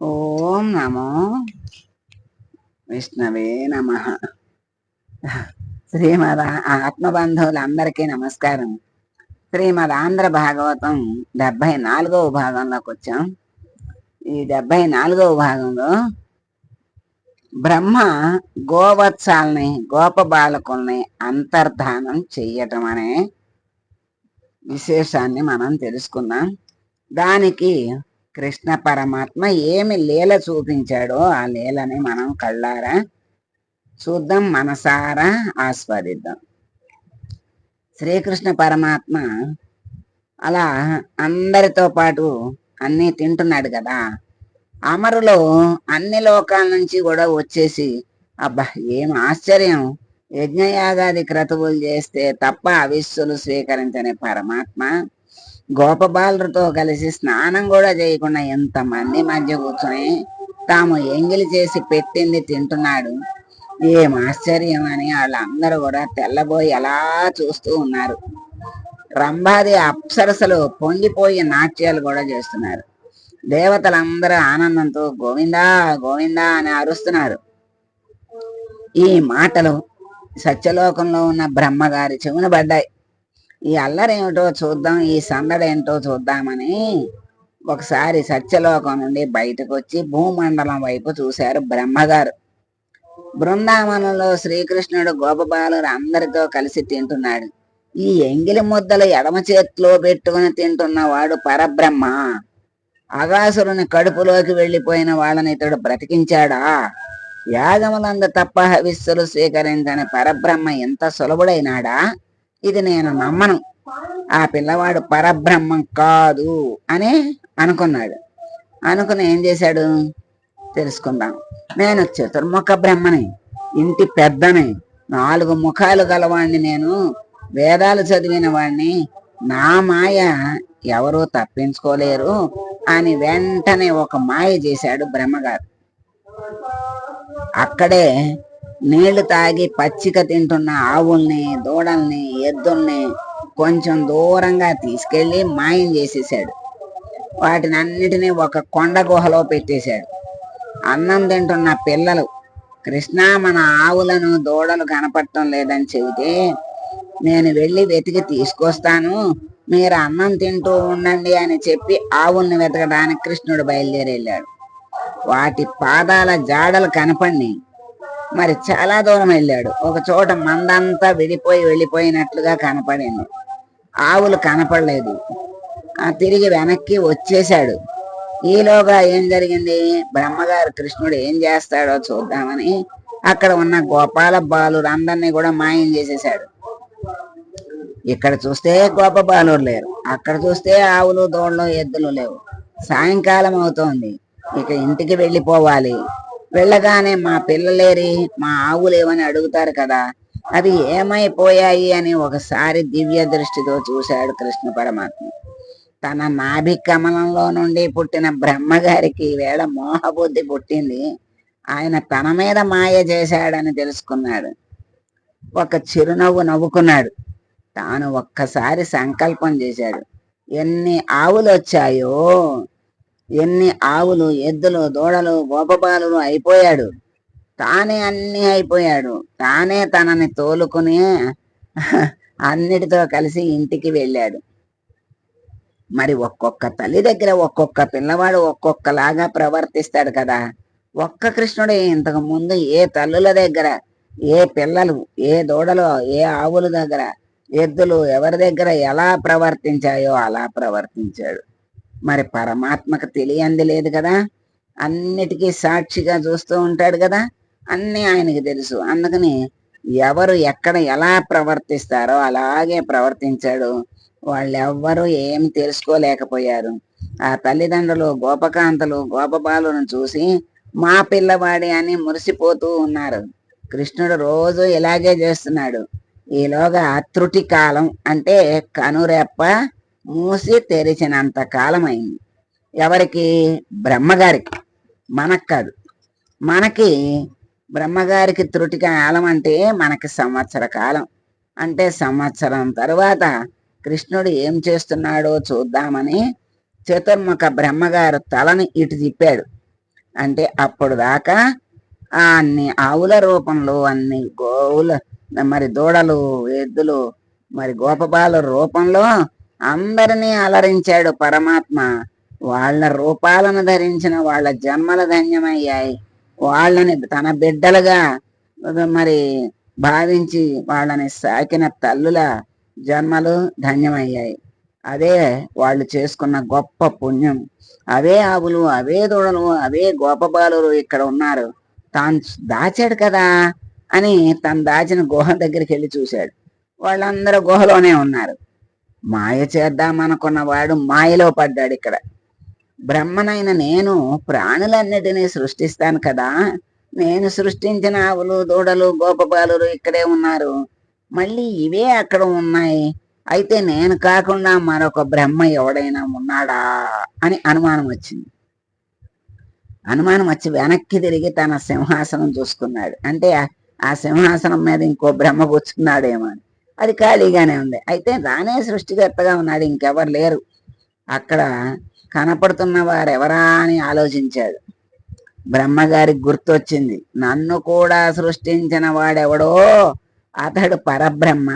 ఓం నమో విష్ణవే నమ. శ్రీమద్ ఆత్మబంధువులందరికీ నమస్కారం. శ్రీమద్ ఆంధ్ర భాగవతం డెబ్బై నాలుగవ భాగంలోకి వచ్చాం. ఈ డెబ్బై నాలుగవ భాగంలో బ్రహ్మ గోవత్సాలని గోప బాలకుల్ని అంతర్ధానం చెయ్యటం అనే విశేషాన్ని మనం తెలుసుకుందాం. దానికి కృష్ణ పరమాత్మ ఏమి లీల చూపించాడో ఆ లీలని మనం కళ్ళారా? చూద్దాం మనసారా? ఆస్వాదిద్దాం. శ్రీకృష్ణ పరమాత్మ అలా అందరితో పాటు అన్నీ తింటున్నాడు కదా. అమరులో అన్ని లోకాల నుంచి కూడా వచ్చేసి అబ్బా ఏం ఆశ్చర్యం. యజ్ఞయాగాది క్రతువులు చేస్తే తప్ప అవిస్సులు స్వీకరించని పరమాత్మ. గోపబాలుతో కలిసి స్నానం కూడా చేయకుండా ఎంతమంది మధ్య కూర్చొని తాము ఎంగిలి చేసి పెట్టింది తింటున్నాడు. ఏం ఆశ్చర్యం అని వాళ్ళందరూ కూడా తెల్లబోయి అలా చూస్తూ ఉన్నారు. రంభాది అప్సరసలు పొంగిపోయి నాట్యాలు కూడా చేస్తున్నారు. దేవతలందరూ ఆనందంతో గోవిందా గోవిందా అని అరుస్తున్నారు. ఈ మాటలు సత్యలోకంలో ఉన్న బ్రహ్మగారి చెవున పడ్డాయి. ఈ అల్లరేమిటో చూద్దాం ఈ సందడేంటో చూద్దామని ఒకసారి సత్యలోకం నుండి బయటకు వచ్చి భూమండలం వైపు చూశారు బ్రహ్మగారు. బృందావనంలో శ్రీకృష్ణుడు గోపబాలురు అందరితో కలిసి తింటున్నాడు. ఈ ఎంగిలి ముద్దలు ఎడమ చేతిలో పెట్టుకుని తింటున్నవాడు పరబ్రహ్మ. అగాసురుని కడుపులోకి వెళ్ళిపోయిన వాళ్ళని ఇతడు బ్రతికించాడా? యాగములందు తప్ప హవిస్సులు స్వీకరించని పరబ్రహ్మ ఎంత సులభుడైనాడా? ఇది నేను నమ్మను. ఆ పిల్లవాడు పరబ్రహ్మం కాదు అని అనుకున్నాడు. అనుకుని ఏం చేశాడు? తెలుసుకుందాం. నేను చతుర్ముఖ బ్రహ్మని ఇంటి పెద్దని నాలుగు ముఖాలు గలవాణ్ణి నేను వేదాలు చదివిన వాణ్ణి నా మాయ ఎవరూ తప్పించుకోలేరు అని వెంటనే ఒక మాయ చేశాడు బ్రహ్మగారు. అక్కడే నీళ్ళు తాగి పచ్చిక తింటున్న ఆవుల్ని దూడల్ని ఎద్దుల్ని కొంచెం దూరంగా తీసుకెళ్ళి మాయం చేసేసాడు. వాటిని అన్నిటినీ ఒక కొండ గుహలో పెట్టేశాడు. అన్నం తింటున్న పిల్లలు కృష్ణ మన ఆవులను దూడలు కనపడటం లేదని చెబితే నేను వెళ్ళి వెతికి తీసుకొస్తాను. మీరు అన్నం తింటూ ఉండండి అని చెప్పి ఆవుల్ని వెతకడానికి కృష్ణుడు బయలుదేరి వెళ్ళాడు వాటి పాదాల జాడలు కనపడి మరి చాలా దూరం వెళ్ళాడు. ఒక చోట మందంతా విడిపోయి వెళ్ళిపోయినట్లుగా కనపడింది. ఆవులు కనపడలేదు. ఆ తిరిగి వెనక్కి వచ్చేశాడు. ఈలోగా ఏం జరిగింది? బ్రహ్మగారు కృష్ణుడు ఏం చేస్తాడో చూద్దామని అక్కడ ఉన్న గోపాల బాలురందరినీ కూడా మాయం చేసేశాడు. ఇక్కడ చూస్తే గోప బాలురు లేరు. అక్కడ చూస్తే ఆవులు దోళ్ళు ఎద్దులు లేవు. సాయంకాలం అవుతోంది. ఇక ఇంటికి వెళ్ళిపోవాలి. వెళ్ళగానే మా పిల్లలేరి మా ఆవులేవని అడుగుతారు కదా అవి ఏమైపోయాయి అని ఒకసారి దివ్య దృష్టితో చూశాడు కృష్ణ పరమాత్మ. తన నాభి కమలంలో నుండి పుట్టిన బ్రహ్మగారికి వేళ మోహబుద్ధి పుట్టింది. ఆయన తన మీద మాయ చేశాడని తెలుసుకున్నాడు. ఒక చిరునవ్వు నవ్వుకున్నాడు. తాను ఒక్కసారి సంకల్పం చేశాడు. ఎన్ని ఆవులు వచ్చాయో ఎన్ని ఆవులు ఎద్దులు దూడలు గోపపాలు అయిపోయాడు. తానే అన్ని అయిపోయాడు. తానే తనని తోలుకుని అన్నిటితో కలిసి ఇంటికి వెళ్ళాడు. మరి ఒక్కొక్క తల్లి దగ్గర ఒక్కొక్క పిల్లవాడు ఒక్కొక్కలాగా ప్రవర్తిస్తాడు కదా. ఒక్క కృష్ణుడు ఇంతకు ముందు ఏ తల్లుల దగ్గర ఏ పిల్లలు ఏ దూడలు ఏ ఆవుల దగ్గర ఎద్దులు ఎవరి దగ్గర ఎలా ప్రవర్తించాయో అలా ప్రవర్తించాడు. మరి పరమాత్మకు తెలియంది లేదు కదా. అన్నిటికీ సాక్షిగా చూస్తూ ఉంటాడు కదా. అన్నీ ఆయనకి తెలుసు. అందుకని ఎవరు ఎక్కడ ఎలా ప్రవర్తిస్తారో అలాగే ప్రవర్తించాడు. వాళ్ళెవ్వరూ ఏమి తెలుసుకోలేకపోయారు. ఆ తల్లిదండ్రులు గోపకాంతలు గోపబాలును చూసి మా పిల్లవాడి అని మురిసిపోతూ ఉన్నారు. కృష్ణుడు రోజు ఇలాగే చేస్తున్నాడు. ఈలోగా త్రుటి కాలం అంటే కనురెప్ప మూసి తెరిచినంత కాలం అయింది ఎవరికి? బ్రహ్మగారికి. మనకు కాదు. మనకి బ్రహ్మగారికి త్రుటి కాలం అంటే మనకి సంవత్సర కాలం. అంటే సంవత్సరం తరువాత కృష్ణుడు ఏం చేస్తున్నాడో చూద్దామని చతుర్ముఖ బ్రహ్మగారు తలని ఇటు తిప్పాడు. అంటే అప్పుడు దాకా ఆ అన్ని ఆవుల రూపంలో అన్ని గోవుల మరి దూడలు ఎద్దులు మరి గోపబాల రూపంలో అందరినీ అలరించాడు పరమాత్మ. వాళ్ళ రూపాలను ధరించిన వాళ్ళ జన్మలు ధన్యమయ్యాయి. వాళ్ళని తన బిడ్డలుగా మరి భావించి వాళ్ళని సాకిన తల్లుల జన్మలు ధన్యమయ్యాయి. అదే వాళ్ళు చేసుకున్న గొప్ప పుణ్యం. అవే ఆవులు అవే దూడలు అవే గోపబాలు ఇక్కడ ఉన్నారు. తాను దాచాడు కదా అని తను దాచిన గుహ దగ్గరికి వెళ్ళి చూశాడు. వాళ్ళందరూ గుహలోనే ఉన్నారు. మాయ చేద్దామనుకున్న వాడు మాయలో పడ్డాడు ఇక్కడ. బ్రహ్మనైన నేను ప్రాణులన్నిటినీ సృష్టిస్తాను కదా. నేను సృష్టించిన ఆవులు దూడలు గోపబాలు ఇక్కడే ఉన్నారు. మళ్ళీ ఇవే అక్కడ ఉన్నాయి. అయితే నేను కాకుండా మరొక బ్రహ్మ ఎవడైనా ఉన్నాడా అని అనుమానం వచ్చింది. అనుమానం వచ్చి వెనక్కి తిరిగి తన సింహాసనం చూసుకున్నాడు. అంటే ఆ- ఆ సింహాసనం మీద ఇంకో బ్రహ్మ కూర్చున్నాడేమో అని. అది ఖాళీగానే ఉంది. అయితే రానే సృష్టికర్తగా ఉన్నాడు ఇంకెవరు లేరు. అక్కడ కనపడుతున్న వారు ఎవరా అని ఆలోచించాడు. బ్రహ్మగారికి గుర్తొచ్చింది నన్ను కూడా సృష్టించిన వాడెవడో? అతడు పరబ్రహ్మ.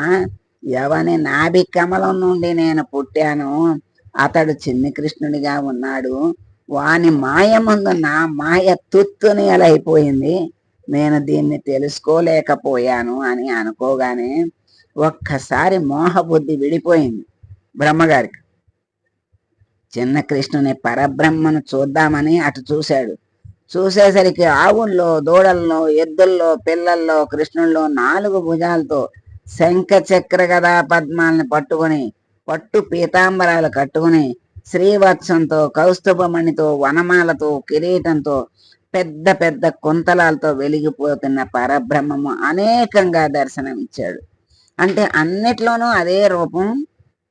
ఎవని నాభి కమలం నుండి నేను పుట్టాను అతడు చిన్ని కృష్ణుడిగా ఉన్నాడు. వాని మాయ ముందు నా మాయ తుత్తుని అలా అయిపోయింది? నేను దీన్ని తెలుసుకోలేకపోయాను అని అనుకోగానే ఒక్కసారి మోహబుద్ధి విడిపోయింది బ్రహ్మగారికి. చిన్న కృష్ణుని పరబ్రహ్మను చూద్దామని అటు చూశాడు. చూసేసరికి ఆవుల్లో దూడల్లో ఎద్దుల్లో పిల్లల్లో కృష్ణుల్లో నాలుగు భుజాలతో శంఖ చక్ర గదా పద్మాలను పట్టుకొని పట్టు పీతాంబరాలు కట్టుకుని శ్రీవత్సంతో కౌస్తుభమణితో వనమాలతో కిరీటంతో పెద్ద పెద్ద కుంతలాలతో వెలిగిపోతున్న పరబ్రహ్మము అనేకంగా దర్శనమిచ్చాడు. అంటే అన్నిట్లోనూ అదే రూపం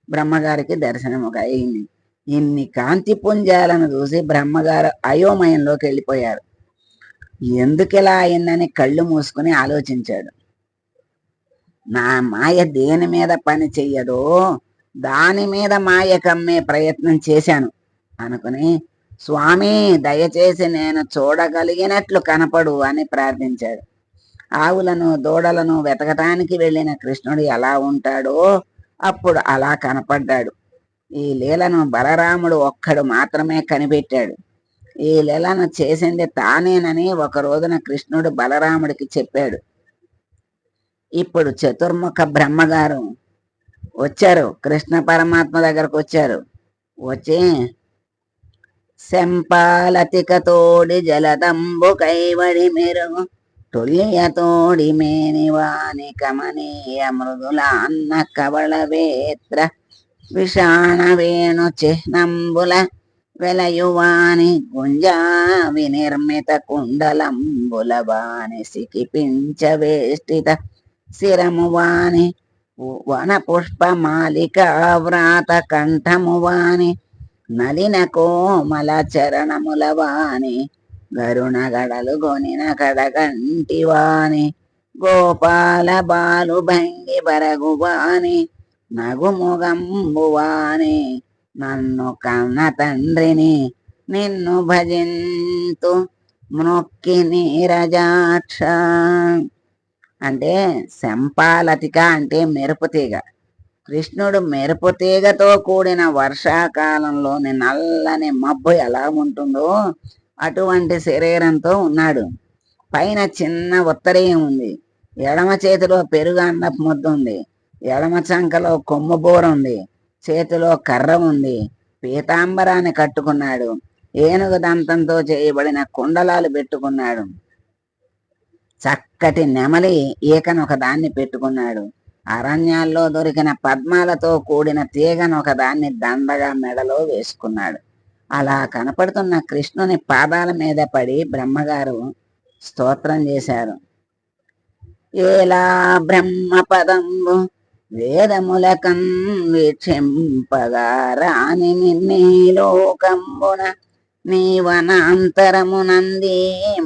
బ్రహ్మగారికి దర్శనముగా అయింది. ఇన్ని కాంతి పుంజాలను చూసి బ్రహ్మగారు అయోమయంలోకి వెళ్ళిపోయారు. ఎందుకు ఇలా అయిందని కళ్ళు మూసుకుని ఆలోచించాడు. నా మాయ దేని మీద పని చెయ్యదో దాని మీద మాయ కమ్మే ప్రయత్నం చేశాను అనుకుని స్వామి దయచేసి నేను చూడగలిగినట్లు కనపడు అని ప్రార్థించాడు. ఆవులను దూడలను వెతకటానికి వెళ్ళిన కృష్ణుడు ఎలా ఉంటాడో అప్పుడు అలా కనపడ్డాడు. ఈ లీలను బలరాముడు ఒక్కడు మాత్రమే కనిపెట్టాడు. ఈ లీలను చేసింది తానేనని ఒక రోజున కృష్ణుడు బలరాముడికి చెప్పాడు. ఇప్పుడు చతుర్ముఖ బ్రహ్మగారు వచ్చారు. కృష్ణ పరమాత్మ దగ్గరకు వచ్చారు. వచ్చి శంపాలతికతోడి జలదంబు కైవడి మెరుగు తుల్యతోడి మేనివాని కమనీయ మృదులాన్న కవళ వేత్ర విషాణ వేణు చిహ్నంబుల వెలయువాని గుంజావి నిర్మిత కుండలంబుల వాని సికిపించ వేష్టిత శిరము వాని వన పుష్పమాలిక వ్రాత కంఠము వాని నలిన కోమల చరణముల వాణి గరుణ గడలు గొనిన కడగంటి కంటివాని గోపాల బాలు భంగి బరగు వాని. నన్ను కన్న తండ్రిని నిన్ను భజింతు మొక్కి నీరజాక్ష. అంటే శంపాలతిక అంటే మెరుపు తీగ. కృష్ణుడు మెరుపు తీగతో కూడిన వర్షాకాలంలోని నల్లని మబ్బు ఎలా ఉంటుందో అటువంటి శరీరంతో ఉన్నాడు. పైన చిన్న ఉత్తరీయం ఉంది. ఎడమ చేతిలో పెరుగు అన్నపు ముద్ద ఉంది. ఎడమ చంకలో కొమ్ము బోర ఉంది. చేతిలో కర్ర ఉంది. పీతాంబరాన్ని కట్టుకున్నాడు. ఏనుగు దంతంతో చేయబడిన కుండలాలు పెట్టుకున్నాడు. చక్కటి నెమలి ఈకనొక దాన్ని పెట్టుకున్నాడు. అరణ్యాల్లో దొరికిన పద్మాలతో కూడిన తీగను ఒక దాన్ని దండగా మెడలో వేసుకున్నాడు. అలా కనపడుతున్న కృష్ణుని పాదాల మీద పడి బ్రహ్మగారు స్తోత్రం చేశారు. ఏలా బ్రహ్మ పదంబు వేదములకం వీక్షింపగా రాని నిన్నీ లోకంబున నీవనాంతరమునంది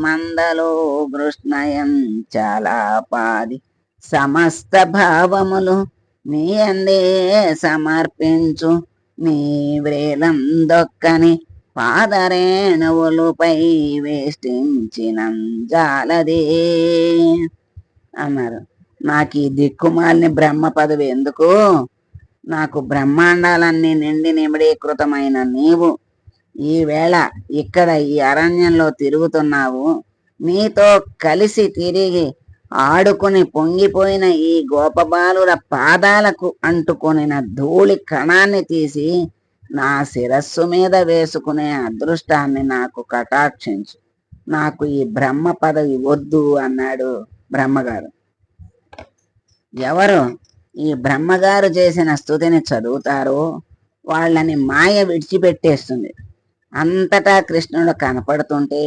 మందలో కృష్ణయం చాలా పాది సమస్త భావములు నీ అందే సమర్పించు నీ వ్రేలం దొక్కని పాదరేణువులుపై వేష్టించిన జాలదే. అన్నారు. నాకు ఈ దిక్కుమాలిని బ్రహ్మ పదవి ఎందుకు? నాకు బ్రహ్మాండాలన్నీ నిండి నిమిడీకృతమైన నీవు. ఈవేళ ఇక్కడ ఈ అరణ్యంలో తిరుగుతున్నావు. నీతో కలిసి తిరిగి ఆడుకుని పొంగిపోయిన ఈ గోపబాలుల పాదాలకు అంటుకొనిన ధూళి కణాన్ని తీసి నా శిరస్సు మీద వేసుకునే అదృష్టాన్ని నాకు కటాక్షించు. నాకు ఈ బ్రహ్మ పదవి వద్దు అన్నాడు బ్రహ్మగారు. ఎవరు ఈ బ్రహ్మగారు చేసిన స్థుతిని చదువుతారో వాళ్ళని మాయ విడిచిపెట్టేస్తుంది. అంతటా కృష్ణుడు కనపడుతుంటే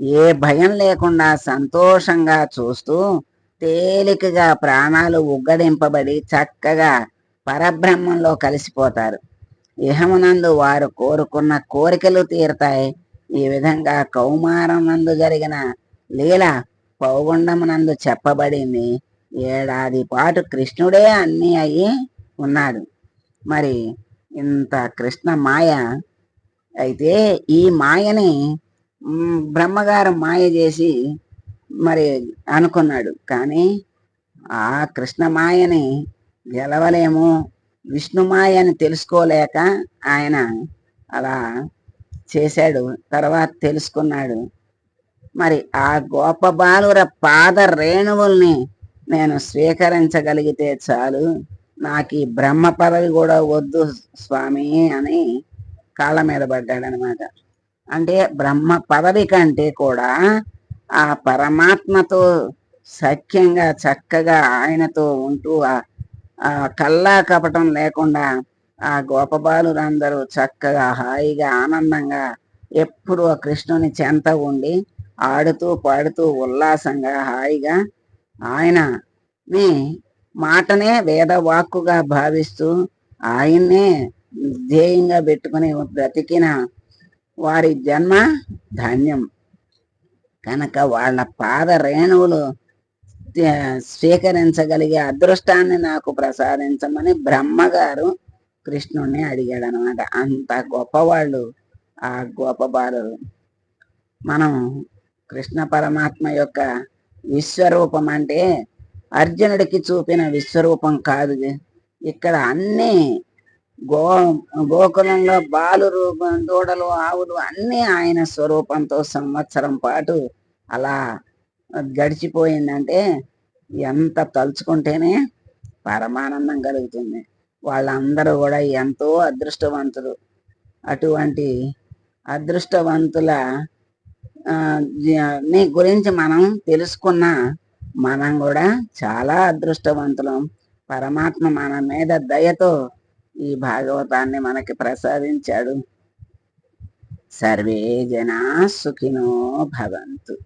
ఏ భయం లేకుండా సంతోషంగా చూస్తూ తేలికగా ప్రాణాలు ఉగ్గడింపబడి చక్కగా పరబ్రహ్మంలో కలిసిపోతారు. ఇహమునందు వారు కోరుకున్న కోరికలు తీరుతాయి. ఈ విధంగా కౌమారం నందు జరిగిన లీల పౌగుండమునందు చెప్పబడింది. ఏడాది పాటు కృష్ణుడే అన్నీ అయి ఉన్నాడు. మరి ఇంత కృష్ణ మాయ అయితే ఈ మాయని బ్రహ్మగారు మాయ చేసి మరి అనుకున్నాడు. కానీ ఆ కృష్ణ మాయని గెలవలేము. విష్ణు మాయని తెలుసుకోలేక ఆయన అలా చేశాడు. తర్వాత తెలుసుకున్నాడు. మరి ఆ గోప బాలుర పాద రేణువుల్ని నేను స్వీకరించగలిగితే చాలు. నాకు ఈ బ్రహ్మ పదవి కూడా వద్దు స్వామి అని కాళ్ళ మీద పడ్డాడనమాట. అంటే బ్రహ్మ పదవి కంటే కూడా ఆ పరమాత్మతో సఖ్యంగా చక్కగా ఆయనతో ఉంటూ ఆ- ఆ కల్లా కపటం లేకుండా ఆ గోపబాలురందరూ చక్కగా హాయిగా ఆనందంగా ఎప్పుడు ఆ కృష్ణుని చెంత ఉండి ఆడుతూ పాడుతూ ఉల్లాసంగా హాయిగా ఆయన మీ మాటనే వేదవాక్కుగా భావిస్తూ ఆయన్నే ధ్యేయంగా పెట్టుకుని బ్రతికిన వారి జన్మ ధాన్యం. కనుక వాళ్ళ పాద రేణువులు స్వీకరించగలిగే అదృష్టాన్ని నాకు ప్రసాదించమని బ్రహ్మగారు కృష్ణుణ్ణి అడిగాడు అనమాట అంత గొప్పవాళ్ళు ఆ గొప్ప బాలురు మనం కృష్ణ పరమాత్మ యొక్క విశ్వరూపం అంటే అర్జునుడికి చూపిన విశ్వరూపం కాదు. ఇక్కడ అన్నీ గో గోకులంలో బాలు దూడలు ఆవులు అన్నీ ఆయన స్వరూపంతో సంవత్సరం పాటు అలా గడిచిపోయిందంటే ఎంత తలుచుకుంటేనే పరమానందం కలుగుతుంది. వాళ్ళందరూ కూడా ఎంతో అదృష్టవంతులు. అటువంటి అదృష్టవంతుల నీ గురించి మనం తెలుసుకున్న మనం కూడా చాలా అదృష్టవంతులం. పరమాత్మ మన మీద దయతో ఈ భాగవతాన్ని మనకి ప్రసాదించాడు. సర్వే జనా సుఖినో భవంతు.